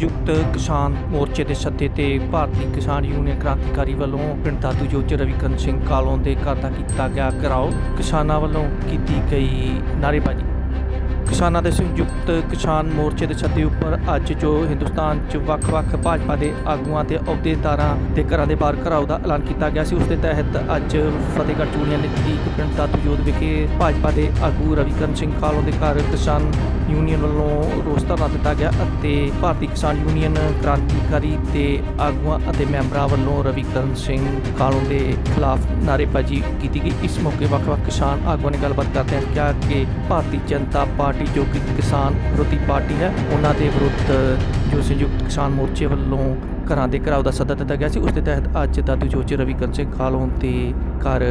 ਸੰਯੁਕਤ ਕਿਸਾਨ ਮੋਰਚੇ ਦੇ ਸੱਦੇ ਤੇ ਭਾਰਤੀ ਕਿਸਾਨ ਯੂਨੀਅਨ ਕ੍ਰਾਂਤੀਕਾਰੀ ਵੱਲੋਂ ਪਿੰਡ ਦਾਦੂ ਜੋਜ ਰਵੀਕਰਨ ਸਿੰਘ ਕਾਲੋਂ ਦੇ ਘਰ ਦਾ ਕੀਤਾ ਗਿਆ ਘਰਾਓ ਕਿਸਾਨਾਂ ਵੱਲੋਂ ਕੀਤੀ ਗਈ ਨਾਅਰੇਬਾਜ਼ੀ। ਕਿਸਾਨਾਂ ਦੇ ਸੰਯੁਕਤ ਕਿਸਾਨ ਮੋਰਚੇ ਦੇ ਸੱਦੇ ਉੱਪਰ ਅੱਜ ਜੋ ਹਿੰਦੁਸਤਾਨ 'ਚ ਵੱਖ-ਵੱਖ ਭਾਜਪਾ ਦੇ ਆਗੂਆਂ ਤੇ ਅਹੁਦੇਦਾਰਾਂ ਦੇ ਘਰਾਂ ਦੇ ਬਾਹਰ ਘਰਾਓ ਦਾ ਐਲਾਨ ਕੀਤਾ ਗਿਆ ਸੀ, ਉਸ ਦੇ ਤਹਿਤ ਅੱਜ ਫਤਿਹਗੜ੍ਹ ਚੂੜੀਆਂ ਨਜ਼ਦੀਕ ਪਿੰਡ ਦਾਦੂ ਜੋਧ ਵਿਖੇ ਭਾਜਪਾ ਦੇ ਆਗੂ ਰਵੀਕਰਨ ਸਿੰਘ ਕਾਲੋਂ ਦੇ ਘਰ ਕਿਸਾਨ ਯੂਨੀਅਨ ਵੱਲੋਂ ਰੋਸ ਧਰਨਾ ਦਿੱਤਾ ਗਿਆ ਅਤੇ ਭਾਰਤੀ ਕਿਸਾਨ ਯੂਨੀਅਨ ਕ੍ਰਾਂਤੀਕਾਰੀ ਦੇ ਆਗੂਆਂ ਅਤੇ ਮੈਂਬਰਾਂ ਵੱਲੋਂ ਰਵੀਕਰਨ ਸਿੰਘ ਕਾਲੋਂ ਦੇ ਖਿਲਾਫ ਨਾਅਰੇਬਾਜ਼ੀ ਕੀਤੀ ਗਈ। ਇਸ ਮੌਕੇ ਵੱਖ-ਵੱਖ ਕਿਸਾਨ ਆਗੂਆਂ ਨੇ ਗੱਲਬਾਤ ਕਰਦਿਆਂ ਕਿਹਾ ਕਿ ਭਾਰਤੀ ਜਨਤਾ ਪਾਰਟੀ ਜੋ ਕਿ ਕਿਸਾਨ ਵਿਰੋਧੀ ਪਾਰਟੀ ਹੈ, ਉਹਨਾਂ ਦੇ ਵਿਰੁੱਧ ਜੋ ਸੰਯੁਕਤ ਕਿਸਾਨ ਮੋਰਚੇ ਵੱਲੋਂ ਘਰਾਂ ਦੇ ਘਰਾਓ ਦਾ ਸੱਦਾ ਦਿੱਤਾ ਗਿਆ ਸੀ। ਉਸ ਦੇ ਤਹਿਤ ਅੱਜ ਦਾਦੂ ਜੋਜੀ ਰਵੀਕਰਨ ਸਿੰਘ ਕਾਲੋਂ ਦੇ ਘਰ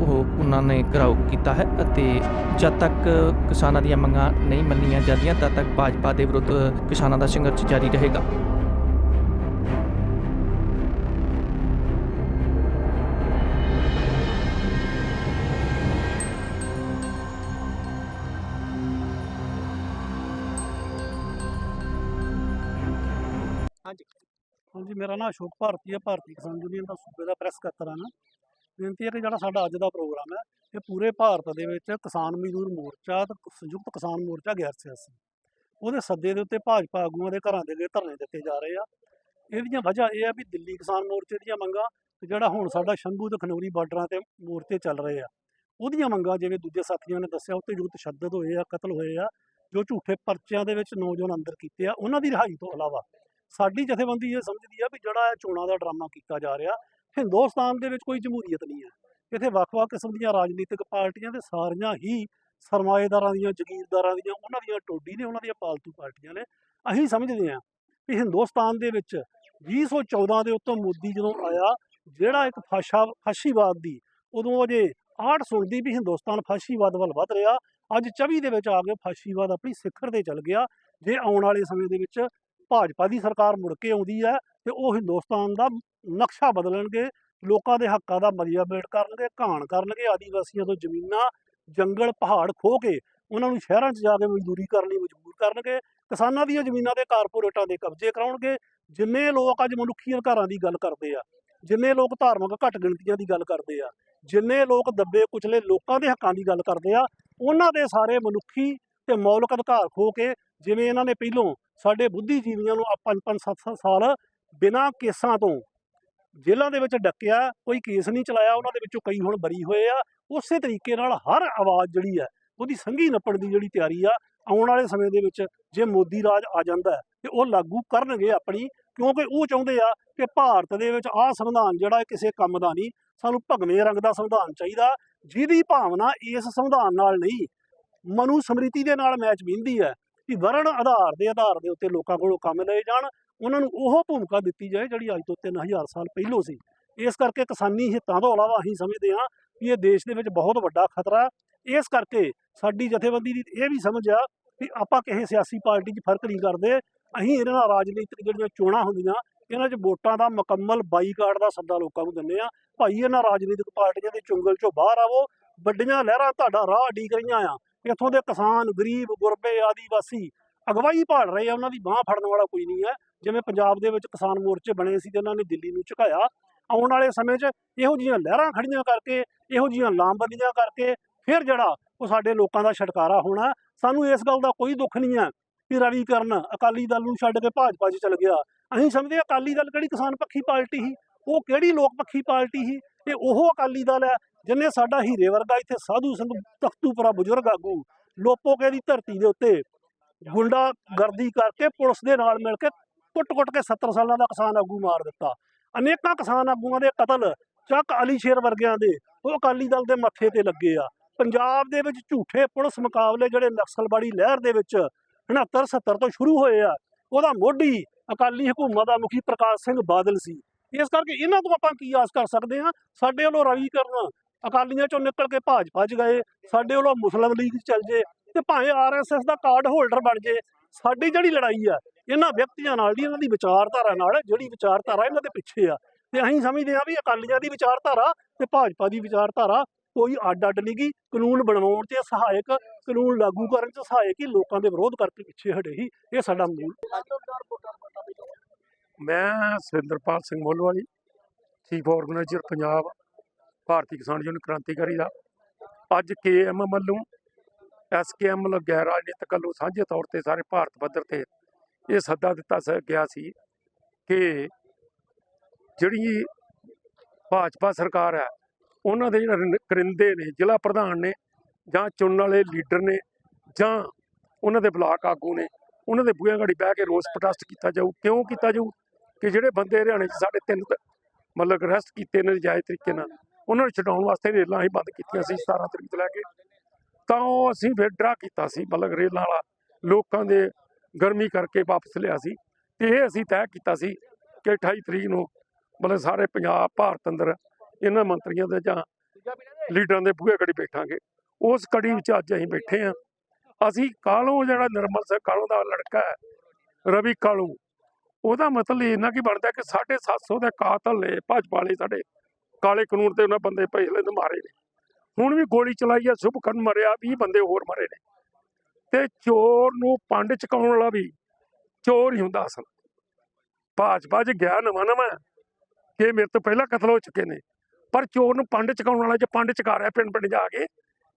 ਉਹ ਉਹਨਾਂ ਨੇ ਘਰਾਓ ਕੀਤਾ ਹੈ ਅਤੇ ਜਦ ਤੱਕ ਕਿਸਾਨਾਂ ਦੀਆਂ ਮੰਗਾਂ ਨਹੀਂ ਮੰਨੀਆਂ ਜਾਂਦੀਆਂ, ਤਦ ਤੱਕ ਭਾਜਪਾ ਦੇ ਵਿਰੁੱਧ ਕਿਸਾਨਾਂ ਦਾ ਸੰਘਰਸ਼ ਜਾਰੀ ਰਹੇਗਾ। ਹਾਂਜੀ। ਹਾਂਜੀ, ਮੇਰਾ ਨਾਮ ਅਸ਼ੋਕ ਭਾਰਤੀ ਹੈ। ਭਾਰਤੀ ਕਿਸਾਨ ਯੂਨੀਅਨ ਦਾ ਸੂਬੇ ਦਾ ਪ੍ਰੈਸ ਸਕੱਤਰ ਹਾਂ ਬੇਨਤੀ ਹੈ ਕਿ ਜਿਹੜਾ ਸਾਡਾ ਅੱਜ ਦਾ ਪ੍ਰੋਗਰਾਮ ਹੈ, ਇਹ ਪੂਰੇ ਭਾਰਤ ਦੇ ਵਿੱਚ ਕਿਸਾਨ ਮਜ਼ਦੂਰ ਮੋਰਚਾ ਤੇ ਸੰਯੁਕਤ ਕਿਸਾਨ ਮੋਰਚਾ ਗੈਰ ਸਿਆਸੀ। ਉਹਦੇ ਸੱਦੇ ਦੇ ਉੱਤੇ ਭਾਜਪਾ ਆਗੂਆਂ ਦੇ ਘਰਾਂ ਦੇ ਅੱਗੇ ਧਰਨੇ ਦਿੱਤੇ ਜਾ ਰਹੇ ਆ। ਇਹਦੀਆਂ ਵਜ੍ਹਾ ਇਹ ਆ ਵੀ ਦਿੱਲੀ ਕਿਸਾਨ ਮੋਰਚੇ ਦੀਆਂ ਮੰਗਾਂ ਤੇ ਜਿਹੜਾ ਹੁਣ ਸਾਡਾ ਸ਼ੰਭੂ ਤੇ ਖਨੌਰੀ ਬਾਰਡਰਾਂ ਤੇ ਮੋਰਚੇ ਚੱਲ ਰਹੇ ਆ। ਉਹਦੀਆਂ ਮੰਗਾਂ ਜਿਵੇਂ ਦੂਜੇ ਸਾਥੀਆਂ ਨੇ ਦੱਸਿਆ ਉੱਤੇ ਜੋ ਤਸ਼ੱਦਦ ਹੋਏ ਆ, ਕਤਲ ਹੋਏ ਆ, ਜੋ ਝੂਠੇ ਪਰਚਿਆਂ ਦੇ ਵਿੱਚ ਨੌਜਵਾਨ ਅੰਦਰ ਕੀਤੇ ਆ, ਉਹਨਾਂ ਦੀ ਰਿਹਾਈ ਤੋਂ ਇਲਾਵਾ ਸਾਡੀ ਜਥੇਬੰਦੀ ਇਹ ਸਮਝਦੀ ਆ ਵੀ ਜਿਹੜਾ ਇਹ ਚੋਣਾਂ ਦਾ ਡਰਾਮਾ ਕੀਤਾ ਜਾ ਰਿਹਾ ਹਿੰਦੁਸਤਾਨ ਦੇ ਵਿੱਚ ਕੋਈ ਜਮਹੂਰੀਅਤ ਨਹੀਂ ਹੈ। ਇੱਥੇ ਵੱਖ-ਵੱਖ ਕਿਸਮ ਦੀਆਂ ਰਾਜਨੀਤਿਕ ਪਾਰਟੀਆਂ ਤੇ ਸਾਰੀਆਂ ਹੀ ਸਰਮਾਏਦਾਰਾਂ ਦੀਆਂ, ਜ਼ਗੀਰਦਾਰਾਂ ਦੀਆਂ, ਉਹਨਾਂ ਦੀਆਂ ਟੋਡੀ ਨੇ, ਉਹਨਾਂ ਦੀਆਂ ਪਾਲਤੂ ਪਾਰਟੀਆਂ ਨੇ। ਅਸੀਂ ਸਮਝਦੇ ਹਾਂ ਵੀ ਹਿੰਦੁਸਤਾਨ ਦੇ ਵਿੱਚ 2014 ਦੇ ਉੱਤੋਂ ਮੋਦੀ ਜਦੋਂ ਆਇਆ, ਜਿਹੜਾ ਇੱਕ ਫਾਸ਼ਾ, ਫਾਸ਼ੀਵਾਦ ਦੀ ਉਦੋਂ ਅਜੇ ਆੜ ਸੁਣਦੀ ਵੀ ਹਿੰਦੁਸਤਾਨ ਫਾਸ਼ੀਵਾਦ ਵੱਲ ਵੱਧ ਰਿਹਾ, ਅੱਜ 24 ਦੇ ਵਿੱਚ ਆ ਕੇ ਫਾਸ਼ੀਵਾਦ ਆਪਣੀ ਸਿਖਰ ਤੇ ਚੱਲ ਗਿਆ। ਜੇ ਆਉਣ ਵਾਲੇ ਸਮੇਂ ਦੇ ਵਿੱਚ ਭਾਜਪਾ ਦੀ ਸਰਕਾਰ ਮੁੜ ਕੇ ਆਉਂਦੀ ਹੈ ਤੇ ਉਹ ਹਿੰਦੁਸਤਾਨ ਦਾ ਨਕਸ਼ਾ ਬਦਲਣਗੇ, ਲੋਕਾਂ ਦੇ ਹੱਕਾਂ ਦਾ ਮਰਿਆਬੇਟ ਕਰਨਗੇ, ਘਾਣ ਕਰਨਗੇ, ਆਦੀਵਾਸੀਆਂ ਤੋਂ ਜ਼ਮੀਨਾਂ, ਜੰਗਲ, ਪਹਾੜ ਖੋਹ ਕੇ ਉਹਨਾਂ ਨੂੰ ਸ਼ਹਿਰਾਂ 'ਚ ਜਾ ਕੇ ਮਜ਼ਦੂਰੀ ਕਰਨ ਲਈ ਮਜਬੂਰ ਕਰਨਗੇ। ਕਿਸਾਨਾਂ ਦੀਆਂ ਜ਼ਮੀਨਾਂ ਦੇ ਕਾਰਪੋਰੇਟਾਂ ਦੇ ਕਬਜ਼ੇ ਕਰਾਉਣਗੇ। ਜਿੰਨੇ ਲੋਕ ਅੱਜ ਮਨੁੱਖੀ ਅਧਿਕਾਰਾਂ ਦੀ ਗੱਲ ਕਰਦੇ ਆ, ਜਿੰਨੇ ਲੋਕ ਧਾਰਮਿਕ ਘੱਟ ਗਿਣਤੀਆਂ ਦੀ ਗੱਲ ਕਰਦੇ ਆ, ਜਿੰਨੇ ਲੋਕ ਦੱਬੇ ਕੁਚਲੇ ਲੋਕਾਂ ਦੇ ਹੱਕਾਂ ਦੀ ਗੱਲ ਕਰਦੇ ਆ, ਉਹਨਾਂ ਦੇ ਸਾਰੇ ਮਨੁੱਖੀ ਤੇ ਮੌਲਿਕ ਅਧਿਕਾਰ ਖੋ ਕੇ ਜਿਵੇਂ ਇਹਨਾਂ ਨੇ ਪਹਿਲੋਂ ਸਾਡੇ ਬੁੱਧੀਜੀਵੀਆਂ ਨੂੰ 5-5 7-7 ਸਾਲ ਬਿਨਾਂ ਕੇਸਾਂ ਤੋਂ ਜੇਲ੍ਹਾਂ ਦੇ ਵਿੱਚ ਡੱਕਿਆ, ਕੋਈ ਕੇਸ ਨਹੀਂ ਚਲਾਇਆ, ਉਹਨਾਂ ਦੇ ਵਿੱਚੋਂ ਕਈ ਹੁਣ ਬਰੀ ਹੋਏ ਆ। ਉਸੇ ਤਰੀਕੇ ਨਾਲ ਹਰ ਆਵਾਜ਼ ਜਿਹੜੀ ਹੈ, ਉਹਦੀ ਸੰਘੀ ਨੱਪਣ ਦੀ ਜਿਹੜੀ ਤਿਆਰੀ ਆ, ਆਉਣ ਵਾਲੇ ਸਮੇਂ ਦੇ ਵਿੱਚ ਜੇ ਮੋਦੀ ਰਾਜ ਆ ਜਾਂਦਾ ਹੈ, ਤੇ ਉਹ ਲਾਗੂ ਕਰਨਗੇ ਆਪਣੀ, ਕਿਉਂਕਿ ਉਹ ਚਾਹੁੰਦੇ ਆ ਕਿ ਭਾਰਤ ਦੇ ਵਿੱਚ ਆਹ ਸੰਵਿਧਾਨ ਜਿਹੜਾ ਕਿਸੇ ਕੰਮ ਦਾ ਨਹੀਂ, ਸਾਨੂੰ ਭਗਵੇਂ ਰੰਗ ਦਾ ਸੰਵਿਧਾਨ ਚਾਹੀਦਾ, ਜਿਹਦੀ ਭਾਵਨਾ ਇਸ ਸੰਵਿਧਾਨ ਨਾਲ ਨਹੀਂ, ਮਨੂ ਸਮ੍ਰਿਤੀ ਦੇ ਨਾਲ ਮੈਚ ਵਿੰਦੀ ਹੈ ਕਿ ਵਰਣ ਆਧਾਰ ਦੇ ਆਧਾਰ ਦੇ ਉੱਤੇ ਲੋਕਾਂ ਕੋਲੋਂ ਕੰਮ ਲਏ ਜਾਣ ਉਹਨਾਂ ਨੂੰ ਉਹ ਭੂਮਿਕਾ ਦਿੱਤੀ ਜਾਏ ਜਿਹੜੀ ਅੱਜ ਤੋਂ 3000 ਸਾਲ ਪਹਿਲੋਂ ਸੀ। ਇਸ ਕਰਕੇ ਕਿਸਾਨੀ ਹਿੱਤਾਂ ਤੋਂ ਇਲਾਵਾ ਅਸੀਂ ਸਮਝਦੇ ਹਾਂ ਕਿ ਇਹ ਦੇਸ਼ ਦੇ ਵਿੱਚ ਬਹੁਤ ਵੱਡਾ ਖਤਰਾ ਇਸ ਕਰਕੇ ਸਾਡੀ ਜਥੇਬੰਦੀ ਦੀ ਇਹ ਵੀ ਸਮਝ ਆ ਕਿ ਆਪਾਂ ਕਿਸੇ ਸਿਆਸੀ ਪਾਰਟੀ 'ਚ ਫ਼ਰਕ ਨਹੀਂ ਕਰਦੇ। ਅਸੀਂ ਇਹਨਾਂ ਨਾਲ ਰਾਜਨੀਤਿਕ ਜਿਹੜੀਆਂ ਚੋਣਾਂ ਹੁੰਦੀਆਂ, ਇਹਨਾਂ 'ਚ ਵੋਟਾਂ ਦਾ ਮੁਕੰਮਲ ਬਾਈਕਾਟ ਦਾ ਸੱਦਾ ਲੋਕਾਂ ਨੂੰ ਦਿੰਦੇ ਆ ਭਾਈ, ਇਹਨਾਂ ਰਾਜਨੀਤਿਕ ਪਾਰਟੀਆਂ ਦੇ ਚੁੰਗਲ 'ਚੋਂ ਬਾਹਰ ਆਵੋ, ਵੱਡੀਆਂ ਲਹਿਰਾਂ ਤੁਹਾਡਾ ਰਾਹ ਢੀਕ ਰਹੀਆਂ ਆ। ਇੱਥੋਂ ਦੇ ਕਿਸਾਨ, ਗਰੀਬ, ਗੁਰਬੇ, ਆਦੀਵਾਸੀ ਅਗਵਾਈ ਭਾਲ ਰਹੇ ਆ, ਉਹਨਾਂ ਦੀ ਬਾਹ ਫੜਨ ਵਾਲਾ ਕੋਈ ਨਹੀਂ ਹੈ। ਜਿਵੇਂ ਪੰਜਾਬ ਦੇ ਵਿੱਚ ਕਿਸਾਨ ਮੋਰਚੇ ਬਣੇ ਸੀ ਤੇ ਇਹਨਾਂ ਨੇ ਦਿੱਲੀ ਨੂੰ ਝੁਕਾਇਆ, ਆਉਣ ਵਾਲੇ ਸਮੇਂ 'ਚ ਇਹੋ ਜੀਆਂ ਲਹਿਰਾਂ ਖੜੀਆਂ ਕਰਕੇ, ਇਹੋ ਜੀਆਂ ਲਾਮਬੰਦੀਆਂ ਕਰਕੇ ਫਿਰ ਜਿਹੜਾ ਉਹ ਸਾਡੇ ਲੋਕਾਂ ਦਾ ਛਟਕਾਰਾ ਹੋਣਾ, ਸਾਨੂੰ ਇਸ ਗੱਲ ਦਾ ਕੋਈ ਦੁੱਖ ਨਹੀਂ ਹੈ ਕਿ ਰਵੀਕਰਨ ਅਕਾਲੀ ਦਲ ਨੂੰ ਛੱਡ ਕੇ ਭਾਜਪਾ 'ਚ ਚਲ ਗਿਆ। ਅਸੀਂ ਸਮਝਦੇ ਅਕਾਲੀ ਦਲ ਕਿਹੜੀ ਕਿਸਾਨ ਪੱਖੀ ਪਾਰਟੀ ਸੀ, ਉਹ ਕਿਹੜੀ ਲੋਕ ਪੱਖੀ ਪਾਰਟੀ ਸੀ ਇਹ ਉਹ ਅਕਾਲੀ ਦਲ ਹੈ ਜਿਨੇ ਸਾਡਾ ਹੀਰੇ ਵਰਗਾ ਇੱਥੇ ਸਾਧੂ ਸਿੰਘ ਤਖਤੂਪੁਰਾ ਬਜ਼ੁਰਗ ਆਗੂ, ਲੋਪੋਕੇ ਦੀ ਧਰਤੀ ਦੇ ਉੱਤੇ ਗੁੰਡਾ ਗਰਦੀ ਕਰਕੇ ਪੁਲਿਸ ਦੇ ਨਾਲ ਮਿਲ ਕੇ ਕੁੱਟ-ਕੁੱਟ ਕੇ 70 ਸਾਲਾਂ ਦਾ ਕਿਸਾਨ ਆਗੂ ਮਾਰ ਦਿੱਤਾ। ਅਨੇਕਾਂ ਕਿਸਾਨ ਆਗੂਆਂ ਦੇ ਕਤਲ, ਚੱਕ ਅਲੀ ਸ਼ੇਰ ਵਰਗਿਆਂ ਦੇ, ਉਹ ਅਕਾਲੀ ਦਲ ਦੇ ਮੱਥੇ ਤੇ ਲੱਗੇ ਆ। ਪੰਜਾਬ ਦੇ ਵਿੱਚ ਝੂਠੇ ਪੁਲਿਸ ਮੁਕਾਬਲੇ ਜਿਹੜੇ ਨਕਸਲਵਾੜੀ ਲਹਿਰ ਦੇ ਵਿੱਚ 69 70 ਤੋਂ ਸ਼ੁਰੂ ਹੋਏ ਆ, ਉਹਦਾ ਮੋਢੀ ਅਕਾਲੀ ਹਕੂਮਤ ਦਾ ਮੁਖੀ ਪ੍ਰਕਾਸ਼ ਸਿੰਘ ਬਾਦਲ ਸੀ। ਇਸ ਕਰਕੇ ਇਹਨਾਂ ਤੋਂ ਆਪਾਂ ਕੀ ਆਸ ਕਰ ਸਕਦੇ ਹਾਂ? ਸਾਡੇ ਵੱਲੋਂ ਰਵੀ ਕਰਨ ਅਕਾਲੀਆਂ ਚੋਂ ਨਿਕਲ ਕੇ ਭਾਜਪਾ 'ਚ ਗਏ, ਸਾਡੇ ਵੱਲੋਂ ਮੁਸਲਿਮ ਲੀਗ 'ਚ ਚੱਲ ਜੇ ਤੇ ਭਾਵੇਂ ਆਰਐਸਐਸ ਦਾ ਕਾਰਡ ਹੋਲਡਰ ਬਣ ਜੇ, ਸਾਡੀ ਜਿਹੜੀ ਲੜਾਈ ਆ ਇਹਨਾਂ ਵਿਅਕਤੀਆਂ ਨਾਲ ਦੀ ਇਹਨਾਂ ਦੀ ਵਿਚਾਰਧਾਰਾ ਨਾਲ, ਜਿਹੜੀ ਵਿਚਾਰਧਾਰਾ ਇਹਨਾਂ ਦੇ ਪਿੱਛੇ ਆ। ਤੇ ਅਸੀਂ ਸਮਝਦੇ ਆ ਵੀ ਅਕਾਲੀਆਂ ਦੀ ਵਿਚਾਰਧਾਰਾ ਤੇ ਭਾਜਪਾ ਦੀ ਵਿਚਾਰਧਾਰਾ ਕੋਈ ਅੱਡ ਅੱਡ ਨਹੀਂ ਗੀ। ਕਾਨੂੰਨ ਬਣਾਉਣ 'ਚ ਸਹਾਇਕ, ਕਾਨੂੰਨ ਲਾਗੂ ਕਰਨ 'ਚ ਸਹਾਇਕ ਹੀ ਲੋਕਾਂ ਦੇ ਵਿਰੋਧ ਕਰਕੇ ਪਿੱਛੇ ਹਟੇ ਹੀ ਇਹ ਸਾਡਾ ਮੂਲ ਮੈਂ Surinderpal Singh Molvali chief organiser Punjab, Bharti Kisan union Krantikari ਦਾ। ਅੱਜ ਕੇਐਮ ਵੱਲੋਂ ਐਸਕੇਐਮ ਵੱਲੋਂ ਗੈਰ ਰਾਜਨੀਤਿਕ ਵੱਲੋਂ ਸਾਂਝੇ ਤੌਰ ਤੇ ਸਾਰੇ ਭਾਰਤ ਪੱਧਰ ਤੇ ਇਹ ਸੱਦਾ ਦਿੱਤਾ ਸ- ਗਿਆ ਸੀ ਕਿ ਜਿਹੜੀ ਭਾਜਪਾ ਸਰਕਾਰ ਹੈ, ਉਹਨਾਂ ਦੇ ਜਿਹੜੇ ਕਰਿੰਦੇ ਨੇ, ਜ਼ਿਲ੍ਹਾ ਪ੍ਰਧਾਨ ਨੇ ਜਾਂ ਚੁਣਨ ਵਾਲੇ ਲੀਡਰ ਨੇ ਜਾਂ ਉਹਨਾਂ ਦੇ ਬਲਾਕ ਆਗੂ ਨੇ, ਉਹਨਾਂ ਦੇ ਬੂਹਿਆਂ ਗਾੜੀ ਬਹਿ ਕੇ ਰੋਸ ਪ੍ਰੋਟੈਸਟ ਕੀਤਾ ਜਾਊ। ਕਿਉਂ ਕੀਤਾ ਜਾਊ? ਕਿ ਜਿਹੜੇ ਬੰਦੇ ਹਰਿਆਣੇ 'ਚ ਸਾਡੇ ਤਿੰਨ ਮਤਲਬ ਅਰੈਸਟ ਕੀਤੇ ਨੇ ਨਜਾਇਜ਼ ਤਰੀਕੇ ਨਾਲ, ਉਹਨਾਂ ਨੂੰ ਛਡਾਉਣ ਵਾਸਤੇ ਰੇਲਾਂ ਹੀ ਬੰਦ ਕੀਤੀਆਂ ਸੀ 17 ਤਰੀਕ ਤੋਂ ਲੈ ਕੇ। ਤਾਂ ਉਹ ਅਸੀਂ ਫਿਰ ਡਰਾ ਕੀਤਾ ਸੀ, ਮਤਲਬ ਰੇਲਾਂ ਵਾਲਾ, ਲੋਕਾਂ ਦੇ ਗਰਮੀ ਕਰਕੇ ਵਾਪਸ ਲਿਆ ਸੀ ਤੇ ਇਹ ਅਸੀਂ ਤੈਅ ਕੀਤਾ ਸੀ ਕਿ 28 ਤਰੀਕ ਨੂੰ ਮਤਲਬ ਸਾਰੇ ਪੰਜਾਬ, ਭਾਰਤ ਅੰਦਰ ਇਹਨਾਂ ਮੰਤਰੀਆਂ ਦੇ ਜਾਂ ਲੀਡਰਾਂ ਦੇ ਬੂਹੇ ਕੜੀ ਬੈਠਾਂਗੇ। ਉਸ ਕੜੀ ਵਿੱਚ ਅੱਜ ਅਸੀਂ ਬੈਠੇ ਹਾਂ। ਅਸੀਂ ਕਾਲੋਂ ਜਿਹੜਾ ਨਿਰਮਲ ਸਿੰਘ ਕਾਲੋਂ ਦਾ ਲੜਕਾ ਹੈ, ਰਵੀ ਕਾਲੂ, ਉਹਦਾ ਮਤਲਬ ਇਹ ਕੀ ਬਣਦਾ ਕਿ 750 ਦੇ ਕਾਤਲ ਨੇ, ਭਾਜਪਾ ਵਾਲੇ ਸਾਡੇ ਕਾਲੇ ਕਾਨੂੰਨ ਤੇ ਉਹਨਾਂ ਬੰਦੇ ਪਿਛਲੇ ਨੂੰ ਮਾਰੇ ਨੇ। ਹੁਣ ਵੀ ਗੋਲੀ ਚਲਾਈ ਆ ਸ਼ੁਭਕਰਨ ਮਰਿਆ 20 ਬੰਦੇ ਹੋਰ ਮਰੇ ਨੇ। ਤੇ ਚੋਰ ਨੂੰ ਪੰਡ ਚਕਾਉਣ ਵਾਲਾ ਵੀ ਚੋਰ ਹੀ ਹੁੰਦਾ ਅਸਲ। ਭਾਜਪਾ 'ਚ ਗਿਆ ਨਵਾਂ ਨਵਾਂ ਕਿ ਮੇਰੇ ਤੋਂ ਪਹਿਲਾਂ ਕਤਲ ਹੋ ਚੁੱਕੇ ਨੇ, ਪਰ ਚੋਰ ਨੂੰ ਪੰਡ ਚਕਾਉਣ ਵਾਲਾ ਜੇ ਪੰਡ ਚਕਾ ਰਿਹਾ ਪਿੰਡ ਪਿੰਡ ਜਾ ਕੇ,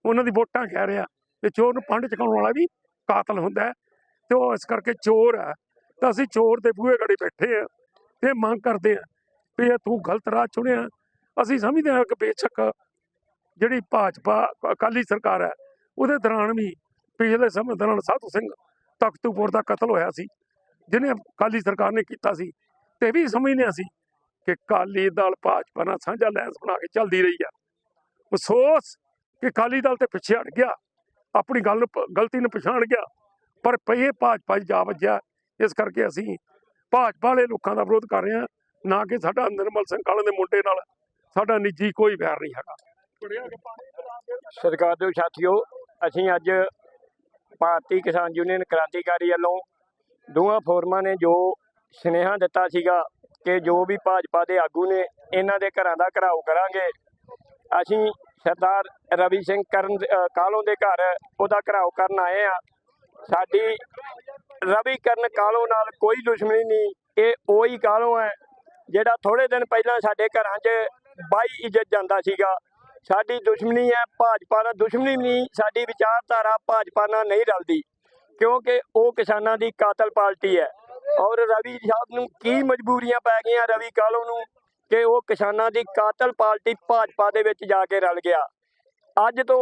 ਉਹਨਾਂ ਦੀ ਵੋਟਾਂ ਕਹਿ ਰਿਹਾ ਤੇ ਚੋਰ ਨੂੰ ਪੰਡ ਚਕਾਉਣ ਵਾਲਾ ਵੀ ਕਾਤਲ ਹੁੰਦਾ ਹੈ। ਤੇ ਉਹ ਇਸ ਕਰਕੇ ਚੋਰ ਹੈ। ਤਾਂ ਅਸੀਂ ਚੋਰ ਦੇ ਬੂਹੇ ਗੜੀ ਬੈਠੇ ਆ ਤੇ ਮੰਗ ਕਰਦੇ ਆ ਵੀ ਇਹ ਤੂੰ ਗਲਤ ਰਾਹ ਚੁਣਿਆ। ਅਸੀਂ ਸਮਝਦੇ ਹਾਂ ਕਿ ਬੇਸ਼ੱਕ ਜਿਹੜੀ ਭਾਜਪਾ, ਅਕਾਲੀ ਸਰਕਾਰ ਹੈ, ਉਹਦੇ ਦੌਰਾਨ ਵੀ ਪਿਛਲੇ ਸਮੇਂ ਦੌਰਾਨ ਸਾਧੂ ਸਿੰਘ ਤਖਤੂਪੁਰ ਦਾ ਕਤਲ ਹੋਇਆ ਸੀ, ਜਿਹਨੇ ਅਕਾਲੀ ਸਰਕਾਰ ਨੇ ਕੀਤਾ ਸੀ ਤੇ ਇਹ ਵੀ ਸਮਝਦੇ ਸੀ ਕਿ ਅਕਾਲੀ ਦਲ ਭਾਜਪਾ ਨਾਲ ਸਾਂਝਾ ਲੈਂਸ ਬਣਾ ਕੇ ਚੱਲਦੀ ਰਹੀ ਆ। ਅਫਸੋਸ ਕਿ ਅਕਾਲੀ ਦਲ ਤੇ ਪਿੱਛੇ ਹਟ ਗਿਆ, ਆਪਣੀ ਗੱਲ ਨੂੰ ਗਲਤੀ ਨੂੰ ਪਛਾਣ ਗਿਆ, ਪਰ ਪਏ ਭਾਜਪਾ 'ਚ ਜਾ ਵੱਜਿਆ, ਇਸ ਕਰਕੇ ਅਸੀਂ ਭਾਜਪਾ ਵਾਲੇ ਲੋਕਾਂ ਦਾ ਵਿਰੋਧ ਕਰ ਰਹੇ ਹਾਂ, ਨਾ ਕਿ ਸਾਡਾ ਨਿਰਮਲ ਸਿੰਘ ਕਾਲੇ ਦੇ ਮੁੰਡੇ ਨਾਲ, ਸਾਡਾ ਨਿੱਜੀ ਕੋਈ ਵੈਰ ਨਹੀਂ ਹੈਗਾ। ਸਰਕਾਰ ਸਤਿਕਾਰਯੋਗ ਸਾਥੀਓ, ਅਸੀਂ ਅੱਜ ਭਾਰਤੀ ਕਿਸਾਨ ਯੂਨੀਅਨ ਕ੍ਰਾਂਤੀਕਾਰੀ ਵੱਲੋਂ ਦੋਵਾਂ ਫੋਰਮਾਂ ਨੇ ਜੋ ਸੁਨੇਹਾ ਦਿੱਤਾ ਸੀਗਾ ਕਿ ਜੋ ਵੀ ਭਾਜਪਾ ਦੇ ਆਗੂ ਨੇ ਇਹਨਾਂ ਦੇ ਘਰਾਂ ਦਾ ਘਰਾਓ ਕਰਾਂਗੇ ਅਸੀਂ ਸਰਦਾਰ ਰਵੀ ਸਿੰਘ ਕਰਨ ਅ, ਕਾਲੋਂ ਦੇ ਘਰ ਉਹਦਾ ਘਰਾਓ ਕਰਨ ਆਏ ਆ ਸਾਡੀ ਰਵੀ ਕਰਨ ਕਾਲੋਂ ਨਾਲ ਕੋਈ ਦੁਸ਼ਮਣੀ ਨਹੀਂ ਇਹ ਉਹੀ ਕਾਲੋਂ ਹੈ ਜਿਹੜਾ ਥੋੜੇ ਦਿਨ ਪਹਿਲਾਂ ਸਾਡੇ ਘਰਾਂ 'ਚ ਬਾਈ ਇੱਜ਼ਤ ਜਾਂਦਾ ਸੀਗਾ। ਸਾਡੀ ਦੁਸ਼ਮਣੀ ਹੈ, ਭਾਜਪਾ ਨਾਲ ਦੁਸ਼ਮਣੀ ਨਹੀਂ ਸਾਡੀ ਵਿਚਾਰਧਾਰਾ ਭਾਜਪਾ ਨਾਲ ਨਹੀਂ ਰਲਦੀ, ਕਿਉਂਕਿ ਉਹ ਕਿਸਾਨਾਂ ਦੀ ਕਾਤਲ ਪਾਰਟੀ ਹੈ। ਔਰ ਰਵੀ ਸਾਹਿਬ ਨੂੰ ਕੀ ਮਜਬੂਰੀਆਂ ਪੈ ਗਈਆਂ ਰਵੀ ਕਾਲੋ ਨੂੰ ਕਿ ਉਹ ਕਿਸਾਨਾਂ ਦੀ ਕਾਤਲ ਪਾਰਟੀ ਭਾਜਪਾ ਦੇ ਵਿੱਚ ਜਾ ਕੇ ਰਲ ਗਿਆ। ਅੱਜ ਤੋਂ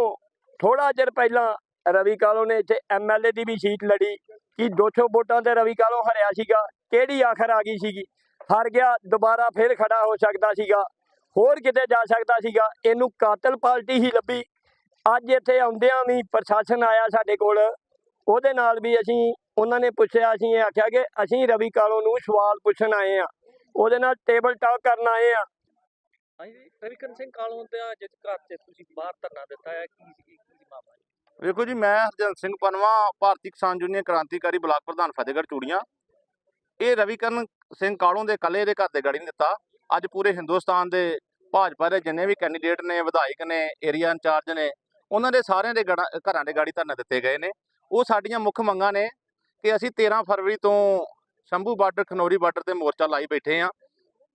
ਥੋੜਾ ਚਿਰ ਪਹਿਲਾਂ ਰਵੀ ਕਾਲੋ ਨੇ ਇੱਥੇ ਐਮਐਲਏ ਦੀ ਵੀ ਸੀਟ ਲੜੀ ਕਿ 200 ਵੋਟਾਂ ਤੇ ਰਵੀ ਕਾਲੋ ਹਰਿਆ ਸੀਗਾ, ਕਿਹੜੀ ਆਖਰ ਆ ਗਈ ਸੀਗੀ? ਹਾਰ ਗਿਆ, ਦੁਬਾਰਾ ਫਿਰ ਖੜਾ ਹੋ ਸਕਦਾ ਸੀਗਾ। ਹੋਰ ਕਿਤੇ ਜਾ ਸਕਦਾ ਸੀਗਾ। ਇਹਨੂੰ ਕਾਤਲ ਪਾਰਟੀ ਹੀ ਲੱਭੀ। ਅੱਜ ਇੱਥੇ ਆਉਂਦਿਆਂ ਵੀ ਪ੍ਰਸ਼ਾਸਨ ਆਇਆ ਸਾਡੇ ਕੋਲ। ਉਹਦੇ ਨਾਲ ਵੀ ਅਸੀਂ ਉਹਨਾਂ ਨੇ ਪੁੱਛਿਆ ਅਸੀਂ ਇਹ ਆਖਿਆ ਕਿ ਅਸੀਂ ਰਵੀ ਕਾਲੋ ਨੂੰ ਸਵਾਲ ਪੁੱਛਣ ਆਏ ਆ ਉਹਦੇ ਨਾਲ ਟੇਬਲ ਟਾਕ ਕਰਨ ਆਏ ਆ ਹਾਂਜੀ ਰਵਿਕਰਨ ਸਿੰਘ ਕਾਲੋਂ ਦਾ ਜਿਸ ਘਰ ਤੇ ਤੁਸੀਂ ਬਾਹਰ ਧਰਨਾ ਦਿੱਤਾ ਹੈ। ਕੀ ਕੀ ਕੀ ਮਾਮਲਾ ਜੀ? ਵੇਖੋ ਜੀ ਮੈਂ ਹਰਜਨ ਸਿੰਘ ਪਨਵਾ ਭਾਰਤੀ ਕਿਸਾਨ ਯੂਨੀਅਨ ਕ੍ਰਾਂਤੀਕਾਰੀ ਬਲਾਕ ਪ੍ਰਧਾਨ ਫਤਿਹਗੜ੍ਹ ਚੂੜੀਆਂ। ਇਹ ਰਵੀਕਰਨ ਸਿੰਘ ਕਾਲੋਂ ਦੇ ਕੱਲੇ ਦੇ ਘਰ ਦੇ ਗਾੜੀ ਨਹੀਂ ਦਿੱਤਾ। ਅੱਜ ਪੂਰੇ ਹਿੰਦੁਸਤਾਨ ਦੇ ਭਾਜਪਾ ਦੇ ਜਿੰਨੇ ਵੀ ਕੈਂਡੀਡੇਟ ਨੇ, ਵਿਧਾਇਕ ਨੇ ਏਰੀਆ ਇੰਚਾਰਜ ਨੇ, ਉਹਨਾਂ ਦੇ ਸਾਰਿਆਂ ਦੇ ਗੜਾ- ਘਰਾਂ ਦੇ ਗਾੜੀ ਧਰਨੇ ਦਿੱਤੇ ਗਏ ਨੇ। ਉਹ ਸਾਡੀਆਂ ਮੁੱਖ ਮੰਗਾਂ ਨੇ ਕਿ ਅਸੀਂ 13 ਫਰਵਰੀ ਤੋਂ ਸ਼ੰਭੂ ਬਾਰਡਰ, ਖਨੌਰੀ ਬਾਰਡਰ ਤੇ ਮੋਰਚਾ ਲਾਈ ਬੈਠੇ ਆ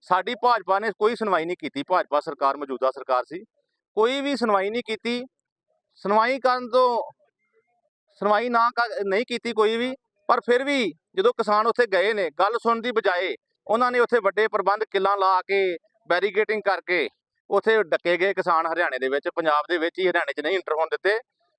ਸਾਡੀ ਭਾਜਪਾ ਨੇ ਕੋਈ ਸੁਣਵਾਈ ਨਹੀਂ ਕੀਤੀ। ਭਾਜਪਾ ਸਰਕਾਰ ਮੌਜੂਦਾ ਸਰਕਾਰ ਸੀ। ਕੋਈ ਵੀ ਸੁਣਵਾਈ ਨਹੀਂ ਕੀਤੀ। ਸੁਣਵਾਈ ਕਰਨ ਤੋਂ, ਸੁਣਵਾਈ ਨਾ ਕਰ- ਨਹੀਂ ਕੀਤੀ ਕੋਈ ਵੀ। ਪਰ ਫਿਰ ਵੀ ਜਦੋਂ ਕਿਸਾਨ ਉੱਥੇ ਗਏ ਨੇ, ਗੱਲ ਸੁਣਨ ਦੀ ਬਜਾਏ ਉਹਨਾਂ ਨੇ ਉੱਥੇ ਵੱਡੇ ਪ੍ਰਬੰਧ ਕਿੱਲਾਂ ਲਾ ਕੇ ਬੈਰੀਗੇਟਿੰਗ ਕਰਕੇ ਉੱਥੇ ਡੱਕੇ ਗਏ ਕਿਸਾਨ ਹਰਿਆਣੇ ਦੇ ਵਿੱਚ, ਪੰਜਾਬ ਦੇ ਵਿੱਚ ਹੀ ਹਰਿਆਣੇ 'ਚ ਨਹੀਂ ਇੰਟਰ ਹੋਣ ਦਿੱਤੇ।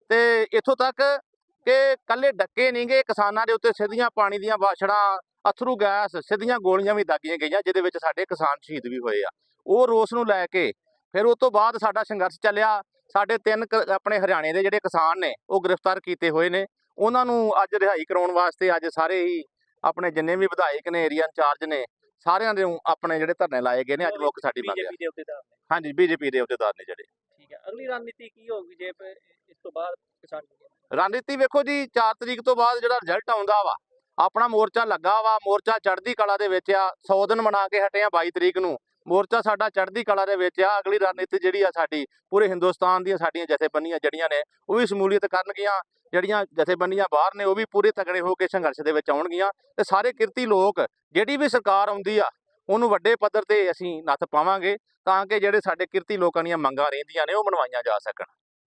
ਤੇ ਇੱਥੋਂ ਤੱਕ ਕਿ ਕੱਲੇ ਡੱਕੇ ਨਹੀਂ ਗਏ, ਕਿਸਾਨਾਂ ਦੇ ਉੱਤੇ ਸਿੱਧੀਆਂ ਪਾਣੀ ਦੀਆਂ ਬਾਛੜਾਂ ਅਥਰੂ ਗੈਸ, ਸਿੱਧੀਆਂ ਗੋਲੀਆਂ ਵੀ ਦਾਗੀਆਂ ਗਈਆਂ, ਜਿਹਦੇ ਵਿੱਚ ਸਾਡੇ ਕਿਸਾਨ ਸ਼ਹੀਦ ਵੀ ਹੋਏ ਆ। ਉਹ ਰੋਸ ਨੂੰ ਲੈ ਕੇ ਫਿਰ ਉਸ ਤੋਂ ਬਾਅਦ ਸਾਡਾ ਸੰਘਰਸ਼ ਚੱਲਿਆ। ਸਾਡੇ ਤਿੰਨ ਕ- ਆਪਣੇ ਹਰਿਆਣੇ ਦੇ ਜਿਹੜੇ ਕਿਸਾਨ ਨੇ, ਉਹ ਗ੍ਰਿਫਤਾਰ ਕੀਤੇ ਹੋਏ ਨੇ। ਉਹਨਾਂ ਨੂੰ ਅੱਜ ਰਿਹਾਈ ਕਰਾਉਣ ਵਾਸਤੇ ਅੱਜ ਸਾਰੇ ਹੀ ਆਪਣੇ ਜਿੰਨੇ ਵੀ ਵਿਧਾਇਕ ਨੇ, ਏਰੀਆ ਇੰਚਾਰਜ ਨੇ ਸਾਰਿਆਂ ਦੇ ਆਪਣੇ ਜਿਹੜੇ ਧਰਨੇ ਲਾਏ ਗਏ ਨੇ ਅੱਜ ਮੁੱਖ ਸਾਡੀ ਮੰਗ ਹੈ ਬੀਜੇਪੀ ਦੇ ਅਹੁਦੇਦਾਰ ਨੇ। ਹਾਂਜੀ ਬੀਜੇਪੀ ਦੇ ਅਹੁਦੇਦਾਰ ਨੇ ਜਿਹੜੇ। ਠੀਕ ਹੈ ਅਗਲੀ ਰਣਨੀਤੀ ਕੀ ਹੋਊਗੀ ਜੇ ਪ- ਇਸ ਤੋਂ ਬਾਅਦ ਕਿਸਾਨ ਯੂਨੀਅਨ ਰਣਨੀਤੀ ਵੇਖੋ ਜੀ 4 ਤਰੀਕ ਤੋਂ ਬਾਅਦ ਜਿਹੜਾ ਰਿਜ਼ਲਟ ਆਉਂਦਾ ਵਾ ਆਪਣਾ ਮੋਰਚਾ ਲੱਗਾ ਵਾ ਮੋਰਚਾ ਚੜ੍ਹਦੀ ਕਲਾ ਦੇ ਵਿੱਚ ਆ 100 ਦਿਨ ਮਨਾ ਕੇ ਹਟੇ ਆ 22 ਤਰੀਕ ਨੂੰ। ਮੋਰਚਾ ਸਾਡਾ ਚੜ੍ਹਦੀ ਕਲਾ ਦੇ ਵਿੱਚ ਆ, ਅਗਲੀ ਰਣਨੀਤੀ ਜਿਹੜੀ ਆ ਸਾਡੀ, ਪੂਰੇ ਹਿੰਦੁਸਤਾਨ ਦੀਆਂ ਸਾਡੀਆਂ ਜਥੇਬੰਦੀਆਂ ਜਿਹੜੀਆਂ ਨੇ, ਉਹ ਵੀ ਸ਼ਮੂਲੀਅਤ ਕਰਨਗੀਆਂ, ਜਿਹੜੀਆਂ ਜਥੇਬੰਦੀਆਂ ਬਾਹਰ ਨੇ, ਉਹ ਵੀ ਪੂਰੇ ਤਗੜੇ ਹੋ ਕੇ ਸੰਘਰਸ਼ ਦੇ ਵਿੱਚ ਆਉਣਗੀਆਂ ਤੇ ਸਾਰੇ ਕਿਰਤੀ ਲੋਕ, ਜਿਹੜੀ ਵੀ ਸਰਕਾਰ ਆਉਂਦੀ ਆ, ਉਹਨੂੰ ਵੱਡੇ ਪੱਧਰ ਤੇ ਅਸੀਂ ਨੱਥ ਪਾਵਾਂਗੇ, ਤਾਂ ਕਿ ਜਿਹੜੇ ਸਾਡੇ ਕਿਰਤੀ ਲੋਕਾਂ ਦੀਆਂ ਮੰਗਾਂ ਰਹਿੰਦੀਆਂ ਨੇ, ਉਹ ਮਨਵਾਈਆਂ ਜਾ ਸਕਣ।